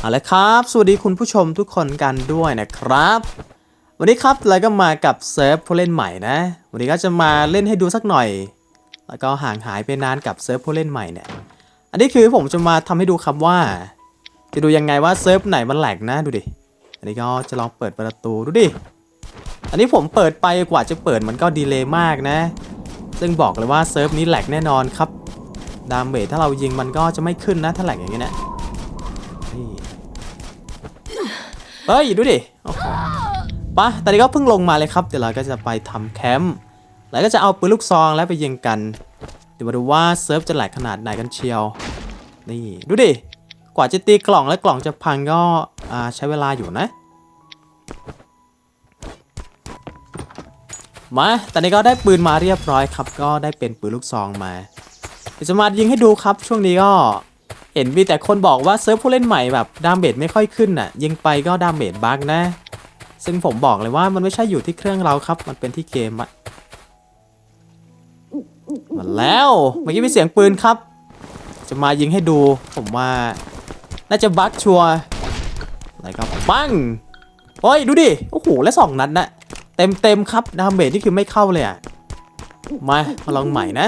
เอาละครับ สวัสดีคุณผู้ชมทุกคนกันด้วยนะครับ วันนี้ครับเราก็มากับเซิร์ฟผู้เล่นใหม่นะ วันนี้ก็จะมาเล่นให้ดูสักหน่อย แล้วก็ห่างหายไปนานกับเซิร์ฟผู้เล่นใหม่เนี่ย อันนี้คือผมจะมาทำให้ดูครับว่า จะดูยังไงว่าเซิร์ฟไหนมันแหลกนะดูดิ อันนี้ก็จะลองเปิดประตูดูดิ อันนี้ผมเปิดไปกว่าจะเปิดมันก็ดีเลย์มากนะ ซึ่งบอกเลยว่าเซิร์ฟนี้แหลกแน่นอนครับ ดามเบทถ้าเรายิงมันก็จะไม่ขึ้นนะถ้าแหลกอย่างนี้เนะ นี่เฮ้ย ดูดิปะตอนนี้ก็เพิ่งลงมาเลยครับ เดี๋ยวเราก็จะไปทำแคมป์ แล้วก็จะเอาปืนลูกซองแล้วไปยิงกัน เดี๋ยวมาดูว่าเซิร์ฟจะแหลกขนาดไหนกันเชียว นี่ ดูดิ กว่าจะตีกล่องและกล่องจะพังก็ใช้เวลาอยู่นะ มา ตอนนี้ก็ได้ปืนมาเรียบร้อยครับ ก็ได้เป็นปืนลูกซองมา เดี๋ยวจะมายิงให้ดูครับ ช่วงนี้ก็ ห็นมีแต่คนบอกว่าเซิร์ฟผู้เล่นใหม่แบบดาเมจไม่ค่อยขึ้นน่ะ ยิงไปก็ดาเมจบั๊กนะ ซึ่งผมบอกเลยว่ามันไม่ใช่อยู่ที่เครื่องเราครับ มันเป็นที่เกมอะมาแล้วเมื่อกี้มีเสียงปืนครับ จะมายิงให้ดู ผมว่า น่าจะบั๊กชัวร์อะไรก็ปังโอ้ยดูดิโอ้โหและสองนัดนะเต็มเต็มครับดาเมจนี่คือไม่เข้าเลยอะมามาลองใหม่นะ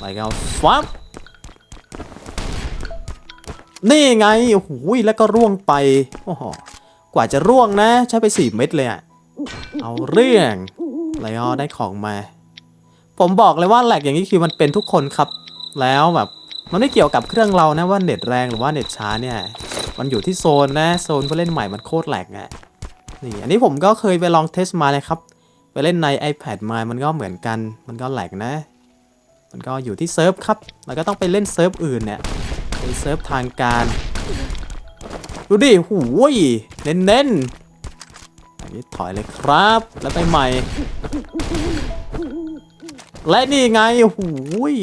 ไปก็ฟับนี่ไง โอ้โหแล้วก็ร่วงไป โอ้โห กว่าจะร่วงนะ ใช้ไป4เม็ดเลยอะเอาเรื่องแล้วก็ได้ของมา ผมบอกเลยว่าแหลกอย่างนี้คือมันเป็นทุกคนครับ แล้วแบบ มันไม่เกี่ยวกับเครื่องเรานะว่าเน็ตแรงหรือว่าเน็ตช้าเนี่ย มันอยู่ที่โซนนะ โซนผู้เล่นใหม่มันโคตรแหลกอะนี่ อันนี้ผมก็เคยไปลองเทสมาเลยครับ ไปเล่นใน iPad มา มันก็เหมือนกัน มันก็แหลกนะ มันก็อยู่ที่เซิร์ฟครับแล้วก็ต้องไปเล่นเซิร์ฟอื่นเนี่ยเป็นเซิร์ฟทางการ ดูดิหูยเน้นเน้นๆอันนี้ถอยเลยครับ แล้วไปใหม่ และนี่ไงหูย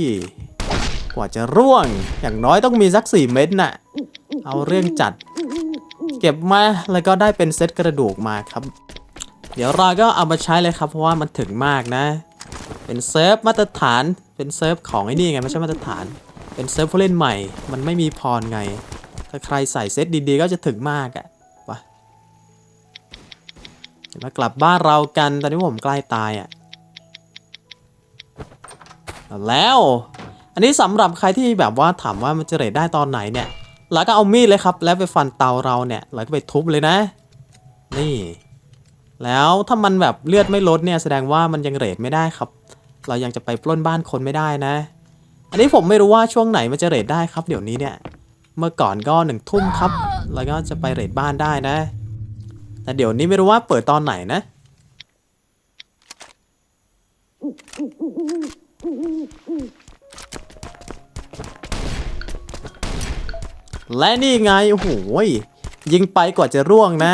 กว่าจะร่วง อย่างน้อยต้องมีสัก4เม็ดน่ะ เอาเรื่องจัด เก็บมา แล้วก็ได้เป็นเซตกระดูกมาครับ เดี๋ยวเราก็เอามาใช้เลยครับ เพราะว่ามันถึงมากนะ เป็นเซิร์ฟมาตรฐาน เป็นเซิร์ฟของไอ้นี่ไงไม่ใช่มาตรฐาน เป็นเซิร์ฟผู้เล่นใหม่ มันไม่มีพรไง ถ้าใครใส่เซตดีๆ ก็จะถึงมากอะวะเดี๋ยวมากลับบ้านเรากันตอนนี้ผมใกล้ตายอะเอาแล้ว อันนี้สำหรับใครที่แบบว่าถามว่ามันจะเรทได้ตอนไหนเนี่ย แล้วก็เอามีดเลยครับ แล้วไปฟันเตาเราเนี่ย แล้วก็ไปทุบเลยนะ นี่ แล้วถ้ามันแบบเลือดไม่ลดเนี่ยแสดงว่ามันยังเรทไม่ได้ครับ เรายังจะไปปล้นบ้านคนไม่ได้นะ อันนี้ผมไม่รู้ว่าช่วงไหนมันจะเรทได้ครับ เดี๋ยวนี้เนี่ย เมื่อก่อนก็หนึ่งทุ่มครับ แล้วก็จะไปเรทบ้านได้นะ แต่เดี๋ยวนี้ไม่รู้ว่าเปิดตอนไหนนะ และนี่ไงโอ้โหยยิงไปกว่าจะร่วงนะ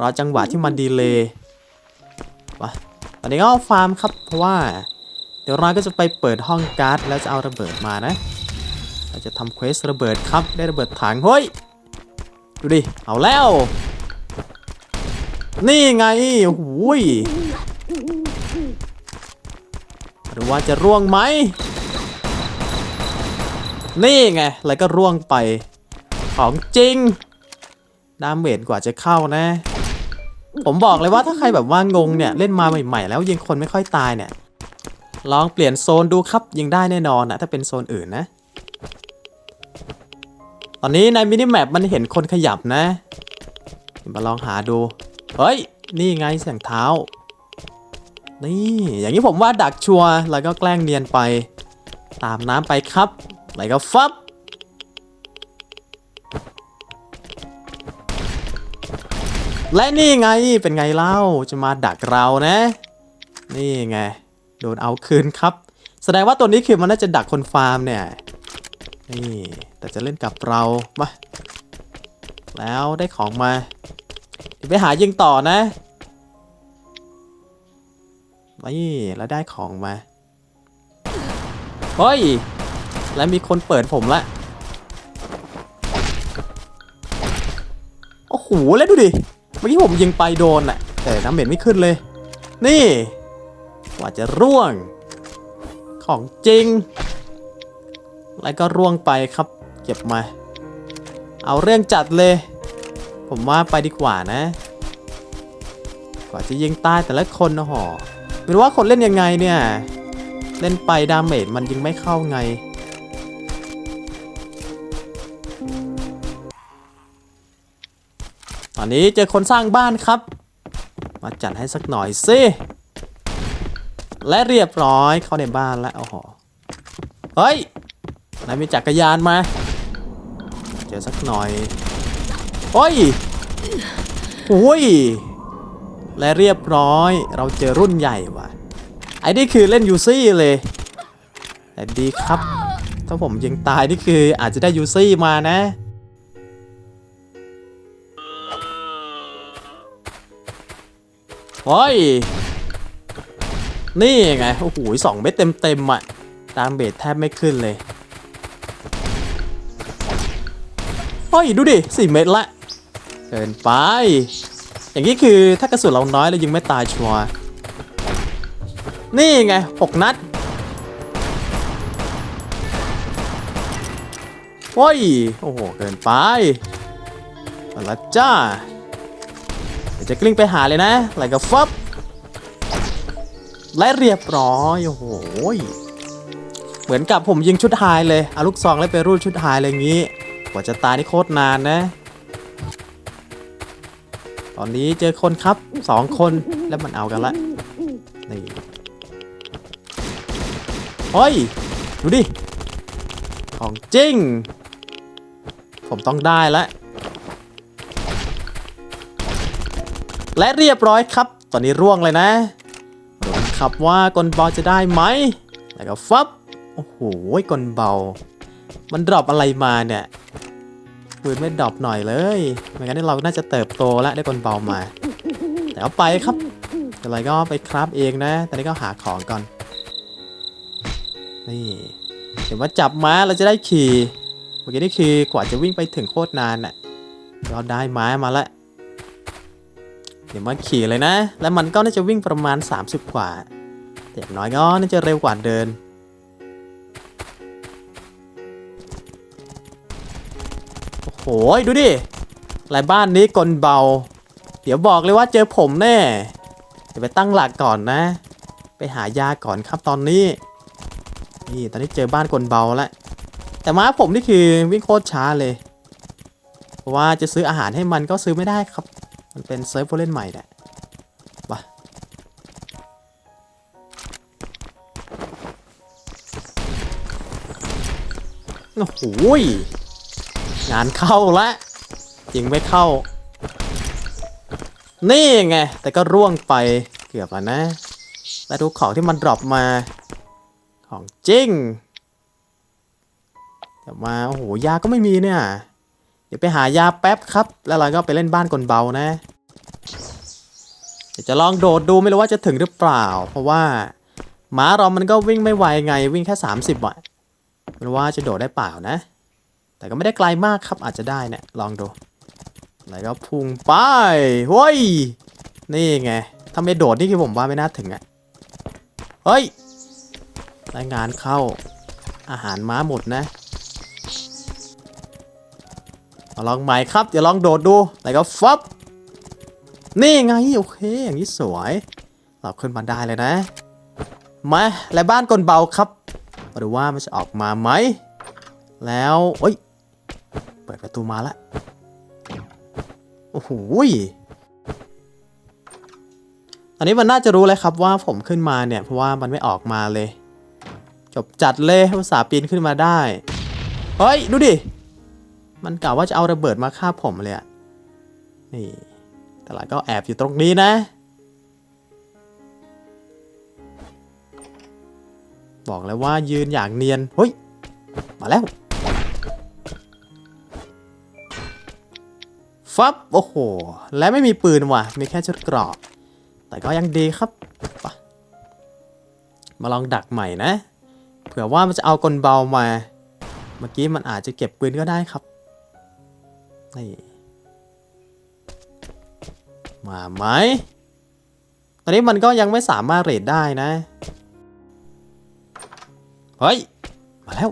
รอจังหวะที่มันดีเลย์วะตอนนี้ก็ฟาร์มครับเพราะว่า เดี๋ยวเราก็จะไปเปิดห้องการ์ดแล้วจะเอาระเบิดมานะ เราจะทำเควสระเบิดครับได้ระเบิดถังเฮ้ยดูดิเอาแล้ว นี่ไงโอ้โหยหรือว่าจะร่วงไหมนี่ไง แล้วก็ร่วงไป ของจริงดาเมจกว่าจะเข้านะ ผมบอกเลยว่าถ้าใครแบบว่างงเนี่ยเล่นมาใหม่ๆแล้วยิงคนไม่ค่อยตายเนี่ย ลองเปลี่ยนโซนดูครับยิงได้แน่นอนนะถ้าเป็นโซนอื่นนะ ตอนนี้ในมินิแมปมันเห็นคนขยับนะ มาลองหาดู เฮ้ย นี่ไงเสียงเท้า นี่ อย่างนี้ผมว่าดักชัวร์แล้วก็แกล้งเนียนไป ตามน้ำไปครับแล้วก็ฟับ และนี่ไงเป็นไงเล่าจะมาดักเรานะ นี่ไง โดนเอาคืนครับ แสดงว่าตัวนี้คือมันน่าจะดักคนฟาร์มเนี่ย นี่ แต่จะเล่นกับเรามาแล้วได้ของมาไปหายิงต่อนะนี่แล้วได้ของมาเฮ้ย แล้วมีคนเปิดผมละโอ้โหแล้วดูดิ มื่อกี้ผมยิงไปโดนอะแต่น้ำเหม็นไม่ขึ้นเลย นี่กว่าจะร่วง ของจริง แล้วก็ร่วงไปครับ เก็บมา เอาเรื่องจัดเลย ผมว่าไปดีกว่านะ กว่าจะยิงตายแต่ละคนนะหอไม่รู้ว่าคนเล่นยังไงเนี่ย เล่นไปดาเมจมันยิงไม่เข้าไง อนนี้เจอคนสร้างบ้านครับ มาจัดให้สักหน่อยสิและเรียบร้อยเข้าในบ้านแล้วโอ้โหเฮ้ยนายมีจักรยานมาเจอสักหน่อยโอ้ยโอ้ยและเรียบร้อยเราเจอรุ่นใหญ่ว่ะไอ้นี่คือเล่นยูซี่เลยแต่ดีครับ ถ้าผมยิงตายนี่คืออาจจะได้ยูซี่มานะ โอ้ย นี่ไง โอ้โหสองเม็ดเต็มๆอะ ตามเบสแทบไม่ขึ้นเลยโอ้ย ดูดิสี่เม็ดละ เกินไป อย่างนี้คือถ้ากระสุนเราน้อยเรายิงไม่ตายชัวร์ นี่ไงหกนัดโอ้ย โอ้โห เกินไปมาละจ้า ดี๋ยวจะกลิ้งไปหาเลยนะไหลกับฟับและเรียบร้อยโอ้โหเหมือนกับผมยิงชุดไฮเลยเอาลูกซองแล้วไปรูดชุดไฮอะไรอย่างนี้ กว่าจะตายนี่โคตรนานนะ ตอนนี้เจอคนครับสองคนแล้วมันเอากันละนี่เฮ้ยดูดิ ของจริง ผมต้องได้แล้ว และเรียบร้อยครับ ตอนนี้ร่วงเลยนะดูกันครับว่ากลเบาจะได้ไหม แล้วก็ฟับ โอ้โหกลเบา มันดรอปอะไรมาเนี่ยปืนไม่ดรอปหน่อยเลยไม่งั้นเราน่าจะเติบโตแล้วได้กลเบามา แต่เอาไปครับอะไรก็ไปคราฟเองนะ ตอนนี้ก็หาของก่อน นี่เดี๋ยวว่าจับม้าเราจะได้ขี่ เมื่อกี้นี่คือ กว่าจะวิ่งไปถึงโคตรนานน่ะก็ได้ม้ามาแล้ว เดี๋ยวมาขี่เลยนะ แล้วมันก็น่าจะวิ่งประมาณ 30 กว่าแต่อย่างน้อยก็น่าจะเร็วกว่าเดิน โอ้โห ดูดิลายบ้านนี้กลเบา เดี๋ยวบอกเลยว่าเจอผมแน่ เดี๋ยวไปตั้งหลักก่อนนะ ไปหายาก่อนครับตอนนี้ นี่ตอนนี้เจอบ้านกลเบาแล้ว แต่ม้าผมนี่คือวิ่งโคตรช้าเลย เพราะว่าจะซื้ออาหารให้มันก็ซื้อไม่ได้ครับ มันเป็นเซิร์ฟผู้เล่นใหม่แหละวะโอ้โหงานเข้าละยิงไม่เข้า นี่ไง แต่ก็ร่วงไปเกือบแล้วนะแล้วดูของที่มันดรอปมา ของจริงเดี๋ยวมา โอ้โห ยาก็ไม่มีเนี่ย ดี๋ยวไปหายาแป๊บครับ แล้วเราก็ไปเล่นบ้านกลเบานะ เดี๋ยวจะลองโดดดูไม่รู้ว่าจะถึงหรือเปล่า เพราะว่าหมาเรามันก็วิ่งไม่ไวไงวิ่งแค่ 30อะไม่รู้ว่าจะโดดได้เปล่านะ แต่ก็ไม่ได้ไกลมากครับอาจจะได้เนี่ยลองดูแล้วก็พุ่งไปเฮ้ยนี่ไงถ้าไม่โดดนี่คือผมว่าไม่น่าถึงอะเฮ้ยรายงานเข้าอาหารม้าหมดนะ ลองใหม่ครับเดี๋ยวลองโดดดูแล้วก็ฟับนี่ไงโอเค อย่างนี้สวยเราขึ้นมาได้เลยนะมาและบ้านกลเบาครับมาดูว่ามันจะออกมาไหม แล้วเอ้ย เปิดประตูมาล้วโอ้โหยตอนนี้มันน่าจะรู้แล้วครับว่าผมขึ้นมาเนี่ย เพราะว่ามันไม่ออกมาเลย จบจัดเลยอุตส่าปีนขึ้นมาได้ เฮ้ย ดูดิ มันกล่าวว่าจะเอาระเบิดมาฆ่าผมเลยอะนี่ แต่ละก็แอบอยู่ตรงนี้นะ บอกแล้วว่ายืนอย่างเนียน เฮ้ย มาแล้ว ฟับ โอ้โห และไม่มีปืนว่ะ มีแค่ชุดเกรอบ แต่ก็ยังดีครับ มาลองดักใหม่นะ เผื่อว่ามันจะเอากลเบามา เมื่อกี้มันอาจจะเก็บปืนก็ได้ครับ นี่มาไหม ตอนนี้มันก็ยังไม่สามารถเรดได้นะ เฮ้ย มาแล้ว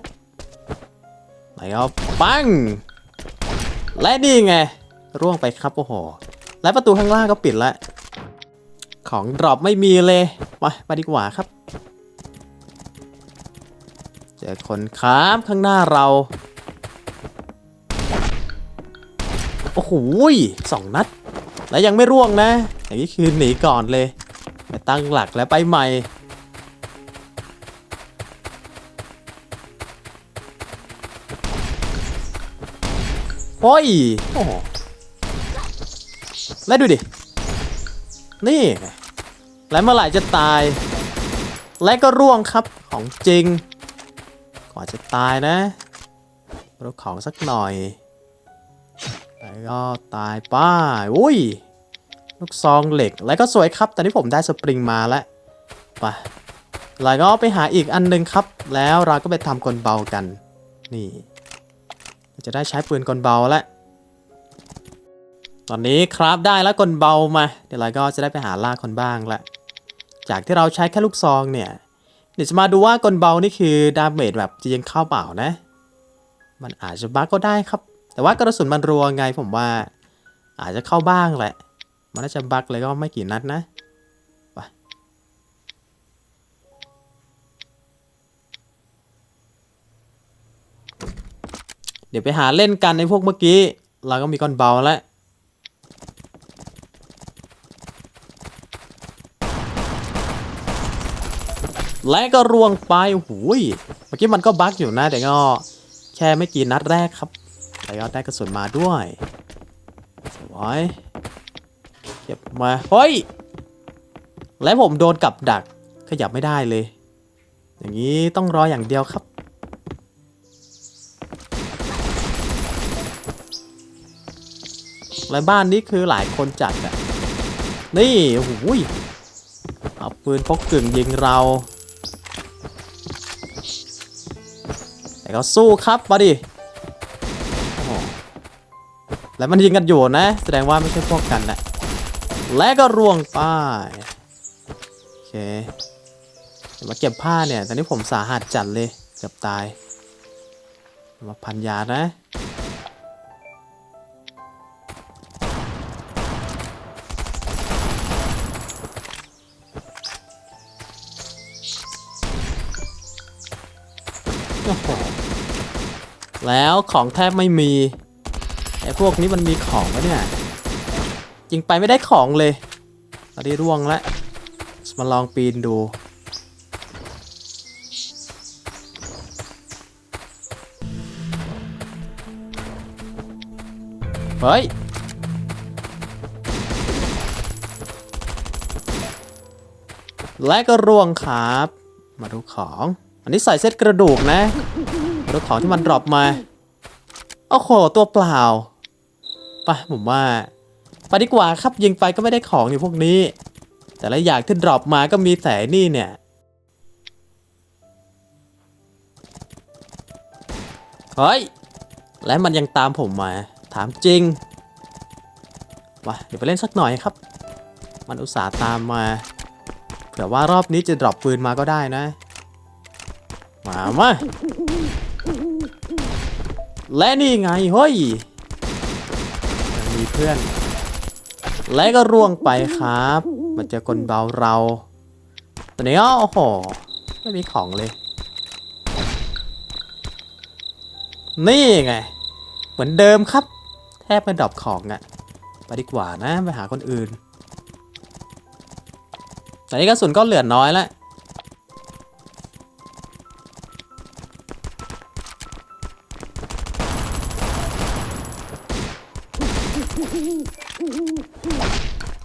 ไหนเอาปัง และนี่ไง ร่วงไปครับโอ้โห และประตูข้างล่างก็ปิดแล้ว ของดรอปไม่มีเลย มาไปดีกว่าครับ เจอคนครับข้างหน้าเรา โอ้โหสองนัด และยังไม่ร่วงนะ อย่างนี้คือหนีก่อนเลยไปตั้งหลักแล้วไปใหม่โอ้ยโอ้แล้วดูดิ นี่ และเมื่อไหร่จะตาย และก็ร่วงครับของจริงกว่าจะตายนะรบของสักหน่อย แล้วก็ตายป้าอุ้ย ลูกซองเหล็ก แล้วก็สวยครับ ตอนนี้ผมได้สปริงมาแล้วไปแล้วก็ไปหาอีกอันหนึงครับ แล้วเราก็ไปทำกลเบากัน นี่ จะได้ใช้ปืนกลเบาแล้วตอนนี้ครับได้แล้วกลเบามา เดี๋ยวเราก็จะได้ไปหาล่าคนบ้างละจากที่เราใช้แค่ลูกซองเนี่ย เดี๋ยวจะมาดูว่ากลเบานี่คือดาเมจแบบจะยังเข้าเปล่านะ มันอาจจะบั๊กก็ได้ครับ แต่ว่ากระสุนมันรัวไงผมว่า อาจจะเข้าบ้างแหละ มันน่าจะบักเลยก็ไม่กี่นัดนะไปเดี๋ยวไปหาเล่นกันในพวกเมื่อกี้ เราก็มีก้อนเบาแล้วและก็รวงไปหูย เมื่อกี้มันก็บั๊กอยู่นะ แต่ก็แค่ไม่กี่นัดแรกครับ แต่ก็ได้กระสุนมาด้วยสวยเก็บมาเฮ้ยและผมโดนกับดักขยับไม่ได้เลย อย่างนี้ต้องรออย่างเดียวครับ และบ้านนี้คือหลายคนจัดอะนี่โอ้โหยเอาปืนพกกึ่งยิงเรา แต่ก็สู้ครับมาดิ แล้วมันยิงกันอยู่นะ แสดงว่าไม่ใช่พวกกันนะและก็ร่วงไป้ายโอเคเดี๋ยวมาเก็บผ้าเนี่ยตอนนี้ผมสาหัสจัดเลยเกือบตายมาพันยานะแล้วของแทบไม่มี ไอ้พวกนี้มันมีของวะเนี่ยยิงไปไม่ได้ของเลยตอนนี้ร่วงแล้วมาลองปีนดูเฮ้ยและก็ร่วงครับ มาดูของ อันนี้ใส่เซตกระดูกนะมาดูของที่มันดรอปมา โอ้โห ตัวเปล่า ไปผมว่าไปดีกว่าครับยิงไปก็ไม่ได้ของอยู่พวกนี้ แต่ละอย่างที่ดรอปมาก็มีแต่นี่เนี่ยเฮ้ยและมันยังตามผมมา ถามจริงมาเดี๋ยวไปเล่นสักหน่อยครับ มันอุตส่าห์ตามมา เผื่อว่ารอบนี้จะดรอปปืนมาก็ได้นะ มามาและนี่ไงเฮ้ยีเพื่อน และก็ร่วงไปครับ มันจอกลเบาเราตอนนี้ก็โอ้โห ไม่มีของเลย นี่ไง เหมือนเดิมครับ แทบไม่ดรอปของอะ่ะ ไปดีกว่านะ ไปหาคนอื่น แตอนนี้กระสุนก็เหลือน้อยแล้ว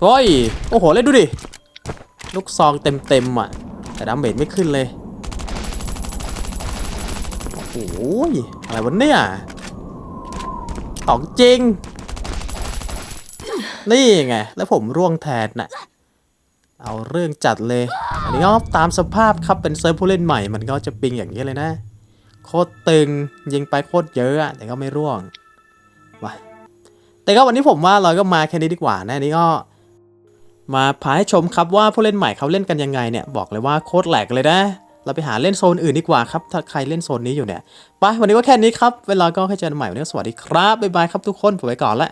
เฮ้ย โอ้โห เลยดูดิ ลูกซองเต็มๆอะ แต่ดาเมจไม่ขึ้นเลย โอ้ย อะไรวะเนี่ยของจริง นี่ไง แล้วผมร่วงแทนน่ะ เอาเรื่องจัดเลย อันนี้ก็ตามสภาพครับเป็นเซิร์ฟผู้เล่นใหม่ มันก็จะปิงอย่างนี้เลยนะ โคตรตึง ยิงไปโคตรเยอะแต่ก็ไม่ร่วงว่ะแต่ก็วันนี้ผมว่าเราก็มาแค่นี้ดีกว่านะอันนี้ก็ มาพาให้ชมครับว่าผู้เล่นใหม่เขาเล่นกันยังไงเนี่ยบอกเลยว่าโคตรแหลกเลยนะเราไปหาเล่นโซนอื่นดีกว่าครับ ถ้าใครเล่นโซนนี้อยู่เนี่ย ไป วันนี้ก็แค่นี้ครับ เวลาก็ให้เจอกันใหม่วันนี้ก็สวัสดีครับ บ๊ายบายครับทุกคนผมไปก่อนละ